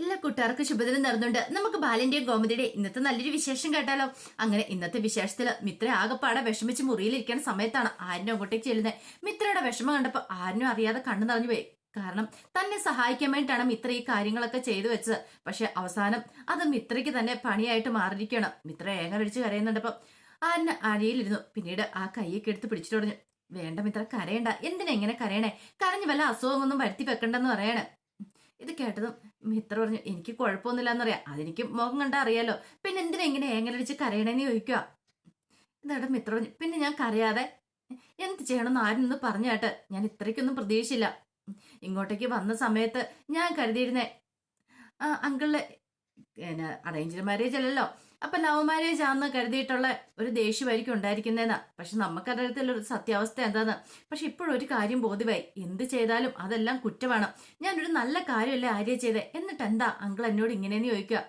എല്ലാ കൂട്ടുകാർക്കും ശുഭദിനം നടന്നുണ്ട് നമുക്ക് ബാലിന്റെയും ഗോമതിയുടെ ഇന്നത്തെ നല്ലൊരു വിശേഷം കേട്ടാലോ? അങ്ങനെ ഇന്നത്തെ വിശേഷത്തിൽ മിത്ര ആകെപ്പാടെ വിഷമിച്ച് മുറിയിലിരിക്കുന്ന സമയത്താണ് ആരിനും അങ്ങോട്ടേക്ക് ചെല്ലുന്നത്. മിത്രയുടെ വിഷമം കണ്ടപ്പോൾ ആരിനും അറിയാതെ കണ്ണു നിറഞ്ഞു പോയി. കാരണം തന്നെ സഹായിക്കാൻ വേണ്ടിയിട്ടാണ് മിത്ര ഈ കാര്യങ്ങളൊക്കെ ചെയ്തു വെച്ചത്. പക്ഷെ അവസാനം അത് മിത്രയ്ക്ക് തന്നെ പണിയായിട്ട് മാറിയിരിക്കണം മിത്ര ഏങ്ങലടിച്ച് കരയുന്നുണ്ടപ്പം ആരിന് അഴിയിലിരുന്നു പിന്നീട് ആ കൈയൊക്കെ എടുത്ത് പിടിച്ചിട്ട് പറഞ്ഞു വേണ്ട മിത്ര കരയണ്ട. എന്തിനെങ്ങനെ കരയണേ? കരഞ്ഞ് വല്ല അസുഖമൊന്നും വരുത്തി വെക്കണ്ടെന്ന് പറയണേ. ഇത് കേട്ടതും മിത്ര പറഞ്ഞു എനിക്ക് കുഴപ്പമൊന്നുമില്ല എന്നറിയാം അതെനിക്ക് മുഖം കണ്ടാ അറിയാലോ. പിന്നെ എന്തിനാ ഇങ്ങനെ ഏങ്ങലടിച്ച് കരയണേന്ന് ചോദിക്കുക? എന്നിട്ട് മിത്ര പറഞ്ഞു പിന്നെ ഞാൻ കരയാതെ എന്ത് ചെയ്യണമെന്ന് ആരും ഒന്ന് പറഞ്ഞാട്ട് ഞാൻ ഇത്രയ്ക്കൊന്നും പ്രതീക്ഷിച്ചില്ല. ഇങ്ങോട്ടേക്ക് വന്ന സമയത്ത് ഞാൻ കരുതിയിരുന്നേ ആ അങ്കിളിലെ അറേഞ്ച്ഡ് മാരേജ് അപ്പൊ ലവ് മാരേജ് ആണെന്ന് കരുതിയിട്ടുള്ള ഒരു ദേഷ്യമായിരിക്കും ഉണ്ടായിരിക്കുന്നതെന്നാ പക്ഷെ നമുക്കറിയത്തില്ല ഒരു സത്യാവസ്ഥ എന്താന്ന്? പക്ഷെ ഒരു കാര്യം ബോധ്യമായി. എന്ത് ചെയ്താലും അതെല്ലാം കുറ്റമാണ്. ഞാനൊരു നല്ല കാര്യമല്ലേ ആര്യ ചെയ്തേ? എന്നിട്ട് എന്താ അങ്കിൾ എന്നോട് ഇങ്ങനെയെന്ന് ചോദിക്കുക?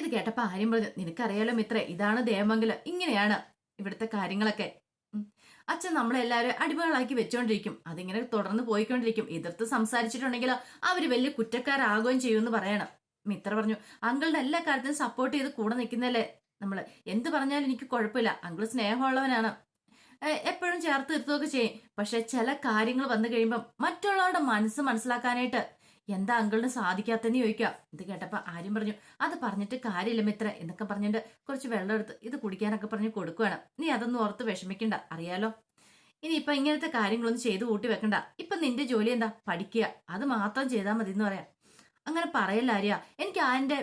ഇത് കേട്ടപ്പോ ആര്യം പറഞ്ഞു നിനക്കറിയാലോ മിത്ര ഇതാണ് ദേവമംഗലം. ഇങ്ങനെയാണ് ഇവിടുത്തെ കാര്യങ്ങളൊക്കെ. അച്ഛൻ നമ്മളെല്ലാവരും അടിമകളാക്കി വെച്ചോണ്ടിരിക്കും. അതിങ്ങനെ തുടർന്ന് പോയിക്കൊണ്ടിരിക്കും. എതിർത്ത് സംസാരിച്ചിട്ടുണ്ടെങ്കിൽ അവർ വലിയ കുറ്റക്കാരാകുകയും ചെയ്യുമെന്ന് പറയണം. മിത്ര പറഞ്ഞു അങ്കിളുടെ എല്ലാ കാര്യത്തിനും സപ്പോർട്ട് ചെയ്ത് കൂടെ നിൽക്കുന്നല്ലേ? നമ്മൾ എന്ത് പറഞ്ഞാലും എനിക്ക് കുഴപ്പമില്ല. അങ്കിൾ സ്നേഹമുള്ളവനാണ്. എപ്പോഴും ചേർത്ത് നിർത്തുകയൊക്കെ ചെയ്യും. പക്ഷെ ചില കാര്യങ്ങൾ വന്നു കഴിയുമ്പം മറ്റുള്ളവരുടെ മനസ്സ് മനസ്സിലാക്കാനായിട്ട് എന്താ അങ്കിളിന് സാധിക്കാത്തെന്ന് ചോദിക്കുക. ഇത് കേട്ടപ്പോൾ ആര്യം പറഞ്ഞു അത് പറഞ്ഞിട്ട് കാര്യമില്ല മിത്ര എന്നൊക്കെ പറഞ്ഞിട്ട് കുറച്ച് വെള്ളം എടുത്ത് ഇത് കുടിക്കാനൊക്കെ പറഞ്ഞ് കൊടുക്കുകയാണ് നീ അതൊന്നും ഓർത്ത് വിഷമിക്കണ്ട. അറിയാലോ? ഇനി ഇപ്പൊ ഇങ്ങനത്തെ കാര്യങ്ങളൊന്നും ചെയ്തു കൂട്ടി വെക്കണ്ട. ഇപ്പൊ നിന്റെ ജോലി എന്താ? പഠിക്കുക. അത് മാത്രം ചെയ്താൽ മതി എന്ന് പറയാം. അങ്ങനെ പറയല്ല ആര്യ. എനിക്ക് ആന്റെ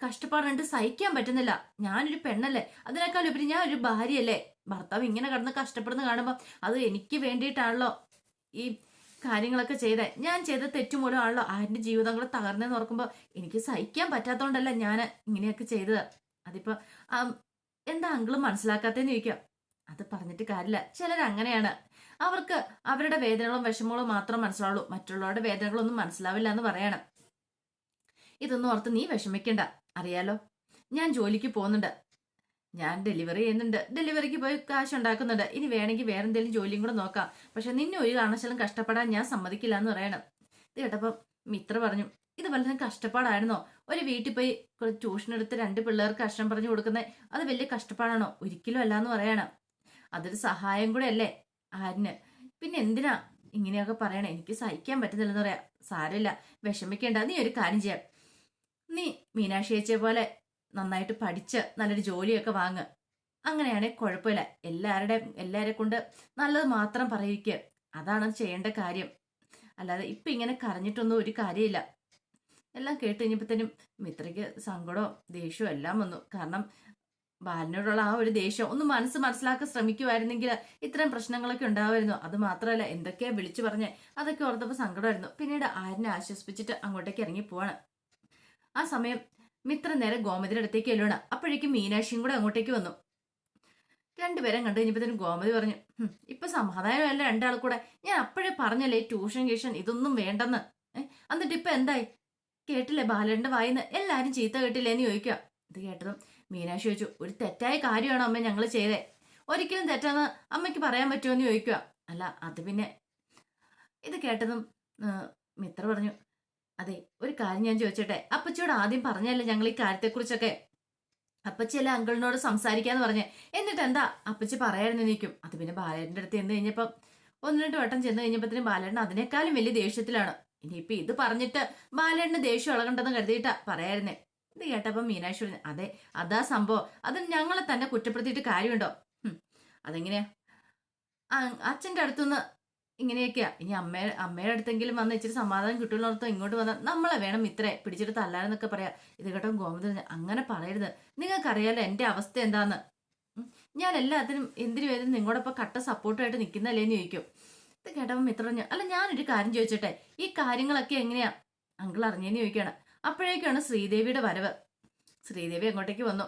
കഷ്ടപ്പാട് കണ്ട് സഹിക്കാൻ പറ്റുന്നില്ല. ഞാനൊരു പെണ്ണല്ലേ? അതിനേക്കാൾ ഉപരി ഞാൻ ഒരു ഭാര്യയല്ലേ? ഭർത്താവ് ഇങ്ങനെ കടന്ന് കഷ്ടപ്പെടുന്ന കാണുമ്പോൾ അത് എനിക്ക് വേണ്ടിയിട്ടാണല്ലോ ഈ കാര്യങ്ങളൊക്കെ ചെയ്തേ. ഞാൻ ചെയ്ത തെറ്റുമൂലമാണല്ലോ ആരുടെ ജീവിതങ്ങൾ തകർന്നെന്ന് ഓർക്കുമ്പോൾ എനിക്ക് സഹിക്കാൻ പറ്റാത്തതുകൊണ്ടല്ല ഞാൻ ഇങ്ങനെയൊക്കെ ചെയ്തത്. അതിപ്പോ എന്താ അങ്കിളും മനസ്സിലാക്കാത്തേന്ന് ചോദിക്കാം. അത് പറഞ്ഞിട്ട് കാര്യമില്ല ചിലർ അങ്ങനെയാണ് അവർക്ക് അവരുടെ വേദനകളും വിഷമങ്ങളും മാത്രം മനസ്സിലാവുള്ളൂ. മറ്റുള്ളവരുടെ വേദനകളൊന്നും മനസ്സിലാവില്ല എന്ന് പറയണം. ഇതൊന്നും ഓർത്ത് നീ വിഷമിക്കണ്ട. അറിയാലോ? ഞാൻ ജോലിക്ക് പോകുന്നുണ്ട്. ഞാൻ ഡെലിവറി ചെയ്യുന്നുണ്ട്. ഡെലിവറിക്ക് പോയി കാശ് ഉണ്ടാക്കുന്നുണ്ട്. ഇനി വേണമെങ്കിൽ വേറെ എന്തെങ്കിലും ജോലിയും കൂടെ നോക്കാം. പക്ഷെ നിന്നെ ഒരു കാരണവശാലും കഷ്ടപ്പെടാൻ ഞാൻ സമ്മതിക്കില്ല എന്ന് പറയണം. ഇത് കേട്ടപ്പം മിത്ര പറഞ്ഞു ഇത് വല്ലതും കഷ്ടപ്പാടായിരുന്നോ? ഒരു വീട്ടിൽ പോയി ട്യൂഷൻ എടുത്ത് രണ്ട് പിള്ളേർക്ക് കഷ്ടം പറഞ്ഞു കൊടുക്കുന്നത് അത് വലിയ കഷ്ടപ്പാടാണോ? ഒരിക്കലും അല്ല എന്ന് പറയണം. അതൊരു സഹായം കൂടെ അല്ലേ ആരിന്? പിന്നെ എന്തിനാ? ഇങ്ങനെയൊക്കെ പറയണേ. എനിക്ക് സഹിക്കാൻ പറ്റുന്നില്ലെന്ന് പറയാം. സാരമില്ല. വിഷമിക്കേണ്ട. നീ ഒരു കാര്യം ചെയ്യാം. നീ മീനാക്ഷി ചേച്ചിയെ പോലെ നന്നായിട്ട് പഠിച്ച് നല്ലൊരു ജോലിയൊക്കെ വാങ്ങ്. അങ്ങനെയാണെങ്കിൽ കുഴപ്പമില്ല. എല്ലാവരുടെ എല്ലാവരെ കൊണ്ട് നല്ലത് മാത്രം പറയിക്കുക അതാണ് ചെയ്യേണ്ട കാര്യം. അല്ലാതെ ഇപ്പം ഇങ്ങനെ കരഞ്ഞിട്ടൊന്നും ഒരു കാര്യമില്ല. എല്ലാം കേട്ട് കഴിഞ്ഞപ്പോഴത്തേനും മിത്രയ്ക്ക് സങ്കടവും ദേഷ്യവും എല്ലാം വന്നു. കാരണം ബാലനോടുള്ള ആ ഒരു ദേഷ്യം ഒന്ന് മനസ്സ് മനസ്സിലാക്കാൻ ശ്രമിക്കുമായിരുന്നെങ്കിൽ ഇത്തരം പ്രശ്നങ്ങളൊക്കെ ഉണ്ടാവുമായിരുന്നു. അത് മാത്രമല്ല എന്തൊക്കെയാ വിളിച്ചു പറഞ്ഞ് അതൊക്കെ ഓർത്തപ്പോൾ സങ്കടമായിരുന്നു. പിന്നീട് ആരിനെ ആശ്വസിപ്പിച്ചിട്ട് അങ്ങോട്ടേക്ക് ഇറങ്ങി പോവാണ്. ആ സമയം മിത്ര നേരെ ഗോമതിയുടെ അടുത്തേക്ക് ചെല്ലുവാണ്. അപ്പോഴേക്കും മീനാക്ഷിയും കൂടെ അങ്ങോട്ടേക്ക് വന്നു. രണ്ടുപേരും കണ്ടു കഴിഞ്ഞപ്പോഴത്തേനും ഗോമതി പറഞ്ഞു "ഹും, ഇപ്പൊ സമാധാനമല്ല രണ്ടാൾ കൂടെ. ഞാൻ അപ്പോഴേ പറഞ്ഞല്ലേ ട്യൂഷൻ ഗീഷൻ ഇതൊന്നും വേണ്ടെന്ന്. എന്നിട്ട് ഇപ്പൊ എന്തായി? കേട്ടില്ലേ ബാലന്റെ വായിന്ന്? എല്ലാരും ചീത്ത കേട്ടില്ലേ എന്ന് ചോദിക്കുക ഇത് കേട്ടതും മീനാക്ഷി ചോദിച്ചു ഒരു തെറ്റായ കാര്യമാണോ അമ്മ ഞങ്ങൾ ചെയ്തേ? ഒരിക്കലും തെറ്റാന്ന് അമ്മയ്ക്ക് പറയാൻ പറ്റുമോ എന്ന് ചോദിക്കുക അല്ല അത് പിന്നെ ഇത് കേട്ടതും മിത്ര പറഞ്ഞു അതെ ഒരു കാര്യം ഞാൻ ചോദിച്ചോട്ടെ? അപ്പച്ചിയോട് ആദ്യം പറഞ്ഞല്ലേ ഞങ്ങൾ ഈ കാര്യത്തെക്കുറിച്ചൊക്കെ? അപ്പച്ചിയല്ല അങ്കിളിനോട് സംസാരിക്കാന്ന് പറഞ്ഞേ? എന്നിട്ട് എന്താ? അപ്പച്ചി പറയായിരുന്നു നിൽക്കും അത് പിന്നെ ബാലേട്ടന്റെ അടുത്ത് ചെന്ന് കഴിഞ്ഞപ്പം ഒന്ന് രണ്ട് വട്ടം ചെന്ന് കഴിഞ്ഞപ്പോഴത്തേനും ബാലേട്ടൻ അതിനേക്കാളും വലിയ ദേഷ്യത്തിലാണ്. ഇനിയിപ്പൊ ഇത് പറഞ്ഞിട്ട് ബാലേട്ടന് ദേഷ്യം ഇളകണ്ടെന്ന് കരുതിയിട്ടാ പറയായിരുന്നേ. ഇത് കേട്ടപ്പം മീനാക്ഷി അതെ അതാ സംഭവം. അത് ഞങ്ങളെ തന്നെ കുറ്റപ്പെടുത്തിയിട്ട് കാര്യമുണ്ടോ? അതെങ്ങനെയാ? അച്ഛന്റെ അടുത്തുനിന്ന് ഇങ്ങനെയൊക്കെയാ. ഇനി അമ്മ അമ്മയുടെ അടുത്തെങ്കിലും വന്ന് ഇച്ചിരി സമാധാനം കിട്ടുമെന്നോർത്തോ ഇങ്ങോട്ട് വന്നാൽ നമ്മളെ വേണം ഇത്രേ. പിടിച്ചിട്ട് തല്ലാരെന്നൊക്കെ പറയാം. ഇത് കേട്ടോ ഗോമതി അങ്ങനെ പറയരുത്. നിങ്ങൾക്കറിയാലോ എന്റെ അവസ്ഥ എന്താന്ന്. ഞാൻ എല്ലാത്തിനും എന്തിനു വേദന നിങ്ങളോടൊപ്പം കട്ട സപ്പോർട്ടായിട്ട് നിൽക്കുന്നല്ലേന്ന് ചോദിക്കും. ഇത് കേട്ടപ്പോൾ മിത്ര പറഞ്ഞു അല്ല ഞാനൊരു കാര്യം ചോദിച്ചോട്ടെ? ഈ കാര്യങ്ങളൊക്കെ എങ്ങനെയാ? അങ്കിൾ അറിഞ്ഞേന്ന് ചോദിക്കുകയാണ് അപ്പോഴേക്കാണ് ശ്രീദേവിയുടെ വരവ്. ശ്രീദേവി അങ്ങോട്ടേക്ക് വന്നു.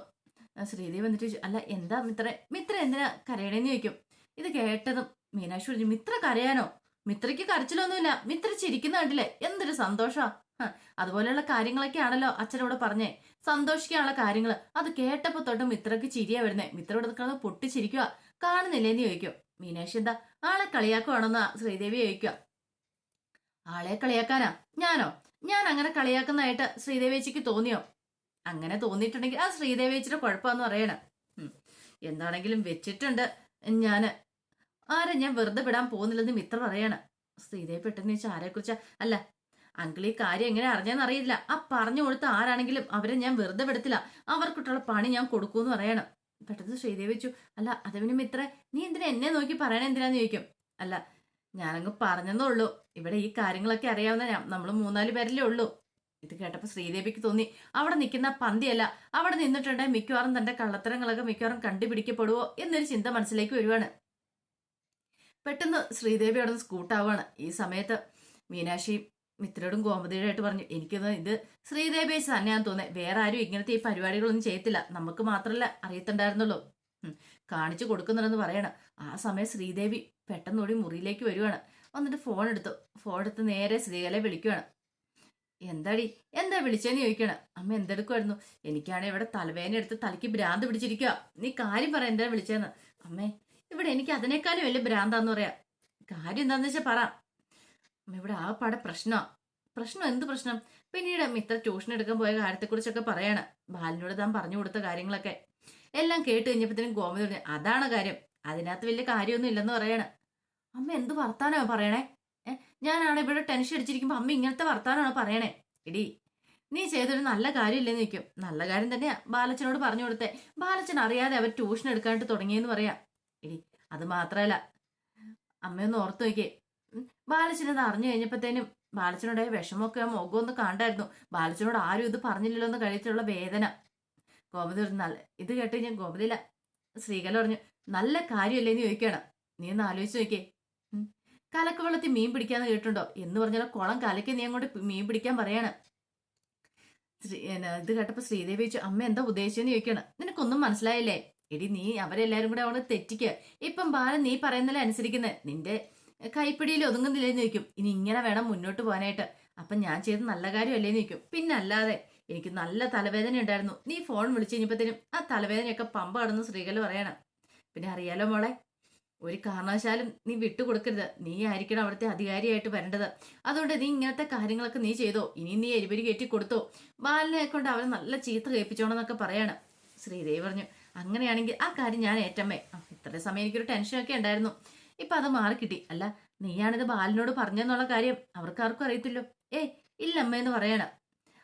ശ്രീദേവി വന്നിട്ട് അല്ല എന്താ മിത്ര? മിത്ര എന്തിനാ കരയണേന്ന് ചോദിക്കും. ഇത് കേട്ടതും മീനാക്ഷി മിത്ര കരയാനോ? മിത്രയ്ക്ക് കരച്ചിലൊന്നുമില്ല. മിത്ര ചിരിക്കുന്ന കണ്ടില്ലേ? എന്തൊരു സന്തോഷാ. അതുപോലെയുള്ള കാര്യങ്ങളൊക്കെ ആണല്ലോ അച്ഛനോട് പറഞ്ഞേ. സന്തോഷിക്കാനുള്ള കാര്യങ്ങൾ അത് കേട്ടപ്പോ തൊട്ട് മിത്രക്ക് ചിരിയാ വരുന്നേ. മിത്രയോട് നിൽക്കുന്നത് പൊട്ടിച്ചിരിക്കുക കാണുന്നില്ലേന്ന് ചോദിക്കും. മീനാക്ഷി എന്താ? ആളെ കളിയാക്കുവാണെന്ന് ശ്രീദേവി ചോദിക്കുക ആളെ കളിയാക്കാനാ? ഞാനോ? ഞാൻ അങ്ങനെ കളിയാക്കുന്നതായിട്ട് ശ്രീദേവേച്ചിക്ക് തോന്നിയോ? അങ്ങനെ തോന്നിയിട്ടുണ്ടെങ്കിൽ ആ ശ്രീദേവേച്ചിയുടെ കുഴപ്പമെന്ന് പറയണം. എന്താണെങ്കിലും വെച്ചിട്ടുണ്ട് ഞാൻ ആരെ ഞാൻ വെറുതെ വിടാൻ പോകുന്നില്ലെന്ന് മിത്ര പറയാണ്. ശ്രീദേവി പെട്ടെന്ന് ചോദിച്ചാൽ ആരെക്കുറിച്ചാ അല്ല അങ്കിൾ ഈ കാര്യം എങ്ങനെ അറിഞ്ഞാന്ന് അറിയില്ല. ആ പറഞ്ഞു കൊടുത്ത ആരാണെങ്കിലും അവരെ ഞാൻ വെറുതെ വിടത്തില്ല. അവർക്കിട്ടുള്ള പണി ഞാൻ കൊടുക്കൂന്ന് പറയണം. പെട്ടെന്ന് ശ്രീദേവി വെച്ചു. അല്ല അതവിന് മിത്ര നീ എന്തിനാ എന്നെ നോക്കി പറയണ എന്തിനാന്ന് ചോദിക്കും? അല്ല ഞാനങ്ങ് പറഞ്ഞതേ ഉള്ളൂ. ഇവിടെ ഈ കാര്യങ്ങളൊക്കെ അറിയാവുന്ന നമ്മൾ മൂന്നാൽ പേരല്ലേ ഉള്ളൂ. ഇത് കേട്ടപ്പോൾ ശ്രീദേവിക്ക് തോന്നി. അവിടെ നിൽക്കുന്ന പന്തിയല്ല അവിടെ നിന്നിട്ടുണ്ടെങ്കിൽ മിക്കവാറും തന്റെ കള്ളത്തരങ്ങളൊക്കെ മിക്കവാറും കണ്ടുപിടിക്കപ്പെടുവോ എന്നൊരു ചിന്ത മനസ്സിലേക്ക് വരുവാണ്. പെട്ടെന്ന് ശ്രീദേവി അവിടെ നിന്ന് സ്കൂട്ടാവാണ്. ഈ സമയത്ത് മീനാക്ഷി മിത്രയോടും ഗോമതിയോടായിട്ട് പറഞ്ഞു എനിക്കൊന്ന് ഇത് ശ്രീദേവി തന്നെയാണ് തോന്നുന്നത് വേറെ ആരും ഇങ്ങനത്തെ ഈ പരിപാടികളൊന്നും ചെയ്യത്തില്ല. നമുക്ക് മാത്രമല്ല അറിയത്തുണ്ടായിരുന്നുള്ളൂ. കാണിച്ചു കൊടുക്കുന്നുണ്ടെന്ന് പറയണം. ആ സമയം ശ്രീദേവി പെട്ടെന്നോടി മുറിയിലേക്ക് വരുവാണ്. വന്നിട്ട് ഫോൺ എടുത്തു. ഫോൺ എടുത്ത് നേരെ ശ്രീകലയെ വിളിക്കുവാണ്. എന്താടി? എന്താ വിളിച്ചേന്ന് ചോദിക്കണം. അമ്മ എന്തെടുക്കുമായിരുന്നു എനിക്കാണെങ്കിൽ ഇവിടെ തലവേദന എടുത്ത് തലയ്ക്ക് ഭ്രാന്ത് പിടിച്ചിരിക്കുക നീ കാര്യം പറ എന്താ വിളിച്ചേന്ന്? അമ്മേ ഇവിടെ എനിക്ക് അതിനേക്കാളും വലിയ ഭ്രാന്താന്ന് പറയാം. കാര്യം എന്താന്ന് വെച്ചാൽ പറ. ഇവിടെ ആ പാടെ പ്രശ്നമാ പ്രശ്നം എന്ത് പ്രശ്നം? പിന്നീട് മിത്ര ട്യൂഷൻ എടുക്കാൻ പോയ കാര്യത്തെക്കുറിച്ചൊക്കെ പറയാണ്. ബാലിനോട് താൻ പറഞ്ഞു കൊടുത്ത കാര്യങ്ങളൊക്കെ. എല്ലാം കേട്ട് കഴിഞ്ഞപ്പോഴത്തേനും ഗോമതി പറഞ്ഞു അതാണ് കാര്യം. അതിനകത്ത് വലിയ കാര്യമൊന്നും ഇല്ലെന്ന് പറയാണ്. അമ്മ എന്ത് വർത്താനോ പറയണേ? ഞാനാണ് ഇവിടെ ടെൻഷൻ അടിച്ചിരിക്കുമ്പോൾ അമ്മ ഇങ്ങനത്തെ വർത്താനാണ് പറയണേ? എടി നീ ചെയ്തൊരു നല്ല കാര്യമില്ലെന്ന് നിൽക്കും നല്ല കാര്യം തന്നെയാ ബാലച്ചനോട് പറഞ്ഞു കൊടുത്തേ. ബാലച്ചൻ അറിയാതെ അവർ ട്യൂഷൻ എടുക്കാനായിട്ട് തുടങ്ങിയെന്ന് പറയാം. എടി അത് മാത്രമല്ല അമ്മയൊന്ന് ഓർത്തു നോക്കിയേ. ബാലച്ചനത് അറിഞ്ഞു കഴിഞ്ഞപ്പോഴത്തേനും ബാലച്ചനോടെ വിഷമമൊക്കെ ആ മുഖം ഒന്ന് കണ്ടായിരുന്നു. ബാലച്ചനോട് ആരും ഇത് പറഞ്ഞില്ലല്ലോ എന്ന് കഴിച്ചിട്ടുള്ള വേദന. ഗോപതി പറഞ്ഞു നല്ല ഇത് കേട്ട് ഞാൻ ഗോപതിയില്ല. ശ്രീകല പറഞ്ഞു നല്ല കാര്യമല്ലേ എന്ന് ചോദിക്കണം നീ ഒന്ന് ആലോചിച്ച് നോക്കിയേ. കലക്കവെള്ളത്തിൽ കലക്ക് വെള്ളത്തിൽ മീൻ പിടിക്കാന്ന് കേട്ടിട്ടുണ്ടോ? എന്ന് പറഞ്ഞാൽ കുളം കലക്കി നീ അങ്ങോട്ട് മീൻ പിടിക്കാൻ പറയാണ്. ശ്രീ ഇത് കേട്ടപ്പോ ശ്രീദേവി ചോദിച്ചു അമ്മ എന്താ ഉദ്ദേശിച്ചെന്ന് ചോദിക്കണം നിനക്കൊന്നും മനസ്സിലായില്ലേ? എടി നീ അവരെല്ലാരും കൂടെ അവിടെ തെറ്റിക്കുക ഇപ്പം ബാലൻ നീ പറയുന്നല്ലേ അനുസരിക്കുന്നത് നിന്റെ കൈപ്പിടിയിൽ ഒതുങ്ങുന്നില്ലേ നിൽക്കും ഇനി ഇങ്ങനെ വേണം മുന്നോട്ട് പോകാനായിട്ട്. അപ്പൊ ഞാൻ ചെയ്ത് നല്ല കാര്യമല്ലേ നിൽക്കും പിന്നെ അല്ലാതെ എനിക്ക് നല്ല തലവേദന ഉണ്ടായിരുന്നു. നീ ഫോൺ വിളിച്ചു കഴിഞ്ഞപ്പോഴത്തേനും ആ തലവേദനയൊക്കെ പമ്പ കടന്ന് സ്ത്രീകൾ പറയണം. പിന്നെ അറിയാലോ മോളെ ഒരു കാരണവശാലും നീ വിട്ടുകൊടുക്കരുത്. നീ ആയിരിക്കണം അവിടുത്തെ അധികാരിയായിട്ട് വരേണ്ടത്. അതുകൊണ്ട് നീ ഇങ്ങനത്തെ കാര്യങ്ങളൊക്കെ നീ ചെയ്തോ? ഇനി നീ എരിപരി കയറ്റി കൊടുത്തോ? ബാലിനെ കൊണ്ട് അവരെ നല്ല ചീത്ത കേൾപ്പിച്ചോണെന്നൊക്കെ പറയാണ്. ശ്രീദേവി പറഞ്ഞു അങ്ങനെയാണെങ്കിൽ ആ കാര്യം ഞാൻ ഏറ്റമ്മേ. ഇത്ര ഇത്രയും സമയം എനിക്കൊരു ടെൻഷനൊക്കെ ഉണ്ടായിരുന്നു. ഇപ്പൊ അത് മാറിക്കിട്ടി അല്ല നീയാണിത് ബാലിനോട് പറഞ്ഞെന്നുള്ള കാര്യം അവർക്കാർക്കും അറിയത്തില്ലോ. ഏ ഇല്ലമ്മയെന്ന് പറയണം.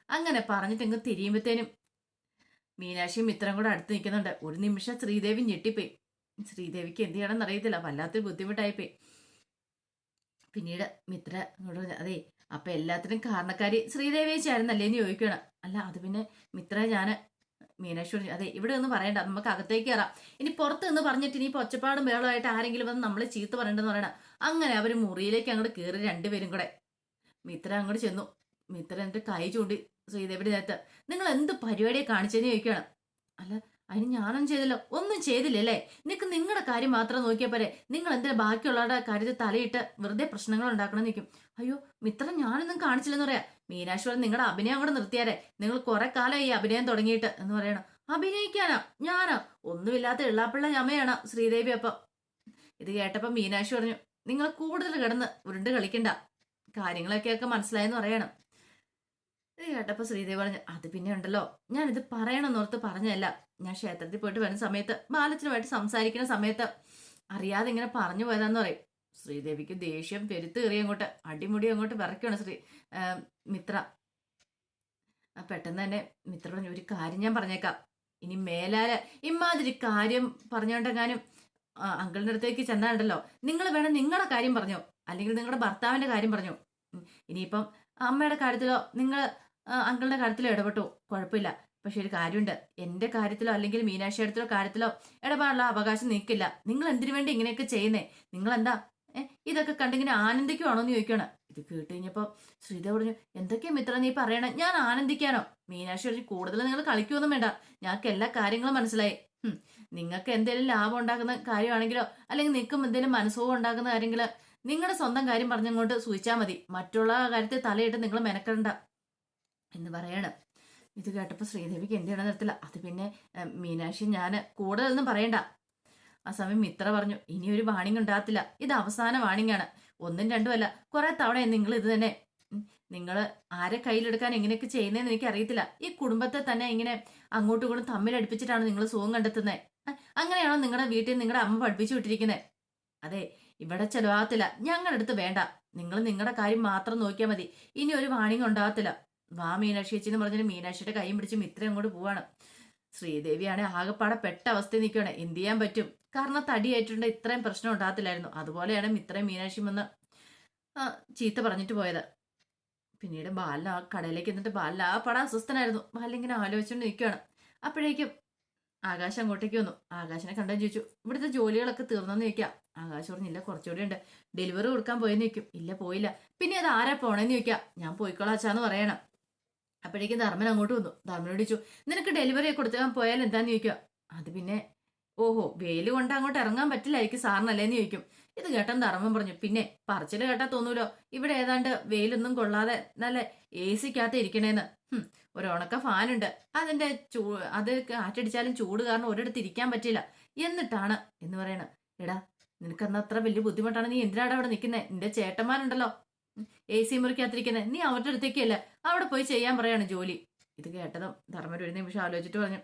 അങ്ങനെ പറഞ്ഞിട്ട് ഇങ്ങ് തിരിയുമ്പത്തേനും മീനാക്ഷിയും മിത്രം കൂടെ അടുത്ത് നിൽക്കുന്നുണ്ട്. ഒരു നിമിഷം ശ്രീദേവി ഞെട്ടിപ്പോയി. ശ്രീദേവിക്ക് എന്ത് ചെയ്യണമെന്ന് അറിയത്തില്ല. വല്ലാത്തൊരു ബുദ്ധിമുട്ടായിപ്പോയി. പിന്നീട് മിത്ര എന്നോട് അതെ അപ്പൊ എല്ലാത്തിനും കാരണക്കാരി ശ്രീദേവിയെ ചേർന്നല്ലേ എന്ന് ചോദിക്കണം അല്ല അത് പിന്നെ മിത്ര ഞാൻ. പറഞ്ഞു അതെ ഇവിടെ ഒന്നും പറയണ്ട നമുക്ക് അകത്തേക്ക് കയറാം. ഇനി പുറത്ത് എന്ന് പറഞ്ഞിട്ട് ഇനി ഒച്ചപ്പാടും ബേളമായിട്ട് ആരെങ്കിലും വന്ന് നമ്മളെ ചീത്ത പറയണ്ടെന്ന് പറയണം അങ്ങനെ അവർ മുറിയിലേക്ക് അങ്ങോട്ട് കയറി രണ്ടുപേരും കൂടെ. മിത്ര അങ്ങോട്ട് ചെന്നു. മിത്ര എന്നിട്ട് കൈ ചൂണ്ടി ശ്രീദേവിയുടെ നേരത്ത് നിങ്ങൾ എന്ത് പരിപാടിയെ കാണിച്ചതിന് ചോദിക്കണം അല്ല അതിന് ഞാനും ചെയ്തില്ല ഒന്നും ചെയ്തില്ലല്ലേ നിനക്ക് നിങ്ങളുടെ കാര്യം മാത്രം നോക്കിയാൽ പോരെ. നിങ്ങൾ എന്തിനാ ബാക്കിയുള്ളവരുടെ കാര്യത്തിൽ തലയിട്ട് വെറുതെ പ്രശ്നങ്ങൾ ഉണ്ടാക്കണം നിൽക്കും അയ്യോ മിത്രം ഞാനൊന്നും കാണിച്ചില്ലെന്ന് പറയാം. മീനാശ്വരൻ നിങ്ങളുടെ അഭിനയം കൂടെ നിർത്തിയാലേ നിങ്ങൾ കുറെ കാലമായി അഭിനയം തുടങ്ങിയിട്ട് എന്ന് പറയണം. അഭിനയിക്കാനാ? ഞാനോ? ഒന്നുമില്ലാത്ത ഇള്ളാപ്പിള്ള ഞമ്മയാണ് ശ്രീദേവി അപ്പം. ഇത് കേട്ടപ്പോ മീനാക്ഷി പറഞ്ഞു നിങ്ങൾ കൂടുതൽ കിടന്ന് ഉരുണ്ട് കളിക്കണ്ട. കാര്യങ്ങളൊക്കെയൊക്കെ മനസ്സിലായെന്ന് പറയണം. ഇത് കേട്ടപ്പോ ശ്രീദേവി പറഞ്ഞു അത് പിന്നെ ഉണ്ടല്ലോ. ഞാൻ ഇത് പറയണമെന്നോർത്ത് പറഞ്ഞല്ല ഞാൻ ക്ഷേത്രത്തിൽ പോയിട്ട് വരുന്ന സമയത്ത് ബാലച്ചനുമായിട്ട് സംസാരിക്കുന്ന സമയത്ത് അറിയാതെ ഇങ്ങനെ പറഞ്ഞു പോയതാന്ന് പറയും. ശ്രീദേവിക്ക് ദേഷ്യം പെരുത്ത് കയറി അങ്ങോട്ട് അടിമുടി അങ്ങോട്ട് വിറയ്ക്കുകയാണ് ശ്രീ മിത്ര. പെട്ടെന്ന് തന്നെ മിത്ര പറഞ്ഞു ഒരു കാര്യം ഞാൻ പറഞ്ഞേക്കാം. ഇനി മേലാൽ ഇമാതിരി കാര്യം പറഞ്ഞുകൊണ്ടെങ്ങാനും അങ്കിളിന്റെ അടുത്തേക്ക് ചെന്നാണ്ടല്ലോ നിങ്ങൾ വേണം നിങ്ങളുടെ കാര്യം പറഞ്ഞു അല്ലെങ്കിൽ നിങ്ങളുടെ ഭർത്താവിന്റെ കാര്യം പറഞ്ഞു. ഇനിയിപ്പം അമ്മയുടെ കാര്യത്തിലോ നിങ്ങൾ അങ്കിളിന്റെ കാര്യത്തിലോ ഇടപെട്ടു കുഴപ്പമില്ല. പക്ഷെ ഒരു കാര്യമുണ്ട് എന്റെ കാര്യത്തിലോ അല്ലെങ്കിൽ മീനാക്ഷിയുടെ കാര്യത്തിലോ ഇടപാടുള്ള അവകാശം നിൽക്കില്ല നിങ്ങൾ എന്തിനു വേണ്ടി ഇങ്ങനെയൊക്കെ ചെയ്യുന്നേ? നിങ്ങൾ എന്താ ഏ ഇതൊക്കെ കണ്ടിങ്ങനെ ആനന്ദിക്കുവാണോ എന്ന് ചോദിക്കണം ഇത് കേട്ട് കഴിഞ്ഞപ്പോൾ ശ്രീത പറഞ്ഞു എന്തൊക്കെയാ മിത്ര നീ പറയണേ? ഞാൻ ആനന്ദിക്കാനോ? മീനാക്ഷി പറഞ്ഞു കൂടുതൽ നിങ്ങൾ കളിക്കുമൊന്നും വേണ്ട. ഞങ്ങൾക്ക് എല്ലാ കാര്യങ്ങളും മനസ്സിലായി. നിങ്ങൾക്ക് എന്തെങ്കിലും ലാഭം ഉണ്ടാക്കുന്ന കാര്യമാണെങ്കിലോ അല്ലെങ്കിൽ നിൽക്കും എന്തെങ്കിലും മനസ്സോ ഉണ്ടാക്കുന്ന കാര്യങ്ങൾ നിങ്ങളുടെ സ്വന്തം കാര്യം പറഞ്ഞങ്ങോട്ട് സൂചിച്ചാൽ മതി. മറ്റുള്ള കാര്യത്തിൽ തലയിട്ട് നിങ്ങൾ മെനക്കണ്ട എന്ന് പറയാണ്. ഇത് കേട്ടപ്പോൾ ശ്രീദേവിക്ക് എന്ത് ചെയ്യണമെന്ന് നിർത്തില്ല അത് പിന്നെ മീനാക്ഷി ഞാൻ കൂടുതലൊന്നും പറയണ്ട. ആ സമയം മിത്ര പറഞ്ഞു ഇനി ഒരു വാണിംഗ് ഉണ്ടാകത്തില്ല. ഇത് അവസാന വാണിംഗാണ് ഒന്നും രണ്ടും അല്ല. കുറെ തവണ നിങ്ങൾ ഇത് തന്നെ നിങ്ങൾ ആരെ കയ്യിലെടുക്കാൻ എങ്ങനെയൊക്കെ ചെയ്യുന്നതെന്ന് എനിക്ക് അറിയത്തില്ല ഈ കുടുംബത്തെ തന്നെ ഇങ്ങനെ അങ്ങോട്ടും ഇങ്ങോട്ടും തമ്മിലടുപ്പിച്ചിട്ടാണ് നിങ്ങൾ സുഖം കണ്ടെത്തുന്നത് അങ്ങനെയാണോ നിങ്ങളുടെ വീട്ടിൽ നിങ്ങളുടെ അമ്മ പഠിപ്പിച്ചു വിട്ടിരിക്കുന്നത് അതെ ഇവിടെ ചെലവാകത്തില്ല. ഞങ്ങളുടെ അടുത്ത് വേണ്ട. നിങ്ങൾ നിങ്ങളുടെ കാര്യം മാത്രം നോക്കിയാൽ മതി. ഇനി ഒരു വാണിംഗ് ഉണ്ടാകത്തില്ല. വാ മീനാക്ഷി ചേച്ചി എന്ന് പറഞ്ഞാൽ മീനാക്ഷിയുടെ കൈയും പിടിച്ച് മിത്രം അങ്ങോട്ട് പോവാണ്. ശ്രീദേവിയാണെ ആകെപ്പാടെ പെട്ട അവസ്ഥയിൽ നിൽക്കുകയാണ് എന്ത് ചെയ്യാൻ പറ്റും? കാരണം തടിയായിട്ടുണ്ട് ഇത്രയും പ്രശ്നം ഉണ്ടാകത്തില്ലായിരുന്നു. അതുപോലെയാണ് ഇത്രയും മീനാക്ഷി വന്ന് ചീത്ത പറഞ്ഞിട്ട് പോയത്. പിന്നീട് ബാലൻ ആ കടയിലേക്ക് എന്നിട്ട് ബാലൻ ആ പട അസ്വസ്ഥനായിരുന്നു. ബാലൻ ഇങ്ങനെ ആലോചിച്ചുകൊണ്ട് നിൽക്കുകയാണ് അപ്പോഴേക്കും ആകാശം അങ്ങോട്ടേക്ക് വന്നു. ആകാശനെ കണ്ടു ചോദിച്ചു ഇവിടുത്തെ ജോലികളൊക്കെ തീർന്നെന്ന് ചോദിക്കാം. ആകാശം പറഞ്ഞില്ല കുറച്ചുകൂടി ഉണ്ട്. ഡെലിവറി കൊടുക്കാൻ പോയെന്ന് ചോദിക്കും. ഇല്ല പോയില്ല. പിന്നെ അത് ആരാ പോണേന്ന് ചോദിക്കാം. ഞാൻ പോയിക്കോളാച്ചാന്ന് പറയണം. അപ്പോഴേക്കും ധർമ്മൻ അങ്ങോട്ട് വന്നു. ധർമ്മനോട് ചോദിച്ചു നിനക്ക് ഡെലിവറി കൊടുത്താൽ പോയാൽ എന്താന്ന് ചോദിക്കുക അത് പിന്നെ ഓഹോ വെയിൽ കൊണ്ട് അങ്ങോട്ട് ഇറങ്ങാൻ പറ്റില്ലായിരിക്കും സാറിനല്ലേന്ന് ചോദിക്കും. ഇത് കേട്ടൻ ധർമ്മൻ പറഞ്ഞു പിന്നെ പറച്ചിൽ കേട്ടാ തോന്നൂലോ? ഇവിടെ ഏതാണ്ട് വെയിലൊന്നും കൊള്ളാതെ നല്ല എ സിക്കകത്ത് ഇരിക്കണേന്ന്. ഒരു ഉണക്ക ഫാനുണ്ട്. അതിന്റെ ചൂ അത് കാറ്റടിച്ചാലും ചൂട് കാരണം ഒരിടത്ത് ഇരിക്കാൻ പറ്റില്ല. എന്നിട്ടാണ് എന്ന് പറയണ എടാ നിനക്കന്ന് അത്ര വലിയ ബുദ്ധിമുട്ടാണ്? നീ എന്തിനാടാ അവിടെ നിൽക്കുന്നത് നിന്റെ ചേട്ടന്മാരുണ്ടല്ലോ. എ സി മുറിക്കകത്തിരിക്കുന്നത് നീ അവരുടെ അടുത്തേക്കല്ലേ? അവിടെ പോയി ചെയ്യാൻ പറയാണ് ജോലി. ഇത് കേട്ടതും ധർമ്മൻ ഒരു നിമിഷം ആലോചിച്ചിട്ട് പറഞ്ഞു.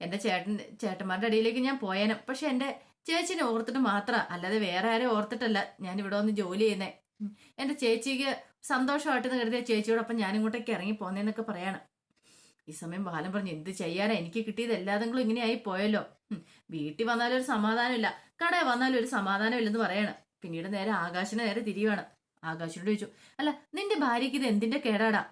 എന്റെ ചേട്ടൻ ചേട്ടന്മാരുടെ അടിയിലേക്ക് ഞാൻ പോയേനെ. പക്ഷെ എന്റെ ചേച്ചിനെ ഓർത്തിട്ട് മാത്രം. അല്ലാതെ വേറെ ആരും ഓർത്തിട്ടല്ല ഞാൻ ഇവിടെ വന്ന് ജോലി ചെയ്യുന്നേ. എന്റെ ചേച്ചിക്ക് സന്തോഷമായിട്ടെന്ന് കരുതിയ ചേച്ചിയോടൊപ്പം ഞാൻ ഇങ്ങോട്ടേക്ക് ഇറങ്ങി പോന്നേന്നൊക്കെ പറയാണ്. ഈ സമയം ബാലൻ പറഞ്ഞു എന്ത് ചെയ്യാനാ? എനിക്ക് കിട്ടിയത് എല്ലാതെങ്കിലും ഇങ്ങനെയായി പോയല്ലോ. വീട്ടിൽ വന്നാലും ഒരു സമാധാനമില്ല. കടയിൽ വന്നാലും ഒരു സമാധാനമില്ലെന്ന് പറയാണ്. പിന്നീട് നേരെ ആകാശിനെ നേരെ തിരിയുവാണ്. ആകാശിനോട് ചോദിച്ചു അല്ല നിന്റെ ഭാര്യയ്ക്ക് ഇത് എന്തിന്റെ കേടാടാ?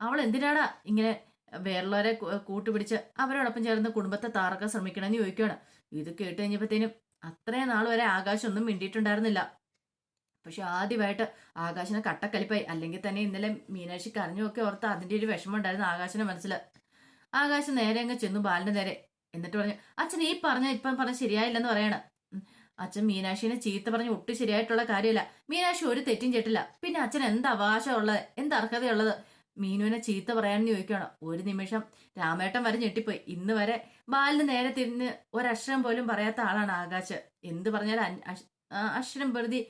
അവൾ എന്തിനാടാ ഇങ്ങനെ വേറുള്ളവരെ കൂട്ടുപിടിച്ച് അവരോടൊപ്പം ചേർന്ന് കുടുംബത്തെ താറക്കാൻ ശ്രമിക്കണമെന്ന് ചോദിക്കുകയാണ് ഇത് കേട്ട് കഴിഞ്ഞപ്പോഴത്തേനും അത്രയും നാൾ വരെ ആകാശമൊന്നും മിണ്ടിയിട്ടുണ്ടായിരുന്നില്ല. പക്ഷെ ആദ്യമായിട്ട് ആകാശിനെ കട്ടക്കലിപ്പായി. അല്ലെങ്കിൽ തന്നെ ഇന്നലെ മീനാക്ഷി കരഞ്ഞുമൊക്കെ ഓർത്ത് അതിന്റെ ഒരു വിഷമം ഉണ്ടായിരുന്നു ആകാശിന്റെ മനസ്സിൽ. ആകാശം നേരെ അങ്ങ് ചെന്നു ബാലിന്റെ നേരെ. എന്നിട്ട് പറഞ്ഞു അച്ഛൻ ഈ പറഞ്ഞ ഇപ്പം പറഞ്ഞ ശരിയായില്ലെന്ന് പറയണം. അച്ഛൻ മീനാക്ഷിനെ ചീത്ത പറഞ്ഞ് ഒട്ടും ശരിയായിട്ടുള്ള കാര്യമില്ല. മീനാക്ഷി ഒരു തെറ്റും ചെയ്തിട്ടില്ല. പിന്നെ അച്ഛൻ എന്ത് അവകാശമുള്ളത് എന്ത് അർഹതയുള്ളത്? മീനുവിനെ ചീത്ത പറയാൻ ചോദിക്കണം ഒരു നിമിഷം രാമേട്ടൻ വരെ ഞെട്ടിപ്പോയി. ഇന്ന് വരെ ബാലിന് നേരെ തിരിഞ്ഞ് ഒരക്ഷരം പോലും പറയാത്ത ആളാണ് ആകാശ്. എന്ത് പറഞ്ഞാലും അക്ഷരം വെറുതെ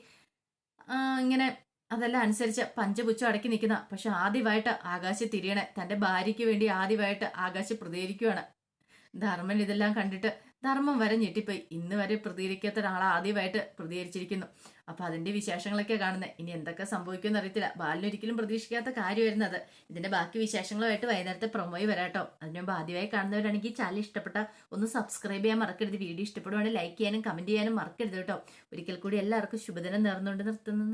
ഇങ്ങനെ അതെല്ലാം അനുസരിച്ച് പഞ്ചപുച്ഛം അടക്കി നിൽക്കുന്ന. പക്ഷെ ആദ്യമായിട്ട് ആകാശ് തിരിയണേ. തന്റെ ഭാര്യയ്ക്ക് വേണ്ടി ആദ്യമായിട്ട് ആകാശ് പ്രതികരിക്കുകയാണ് ധർമ്മൻ ഇതെല്ലാം കണ്ടിട്ട് ധർമ്മം വരെ ഞെട്ടിപ്പോയി ഇന്ന് വരെ പ്രതികരിക്കാത്ത ഒരാൾ ആദ്യമായിട്ട് പ്രതികരിച്ചിരിക്കുന്നു. അപ്പൊ അതിന്റെ വിശേഷങ്ങളൊക്കെ കാണുന്നത് ഇനി എന്തൊക്കെ സംഭവിക്കുമെന്ന് അറിയത്തില്ല. ബാലിനൊരിക്കലും പ്രതീക്ഷിക്കാത്ത കാര്യമായിരുന്നു അത്. ഇതിന്റെ ബാക്കി വിശേഷങ്ങളുമായിട്ട് വൈകുന്നേരത്തെ പ്രൊമോയി വരാട്ടോ അതിനു മുമ്പ് ആദ്യമായി കാണുന്നവരാണെങ്കിൽ ചാനൽ ഇഷ്ടപ്പെട്ട ഒന്ന് സബ്സ്ക്രൈബ് ചെയ്യാൻ മറക്കരുത്. വീഡിയോ ഇഷ്ടപ്പെടുവാണെങ്കിൽ ലൈക്ക് ചെയ്യാനും കമന്റ് ചെയ്യാനും മറക്കരുത് കേട്ടോ. ഒരിക്കൽ കൂടി എല്ലാവർക്കും ശുഭദിനം നേർന്നുകൊണ്ട് നിർത്തുന്നു.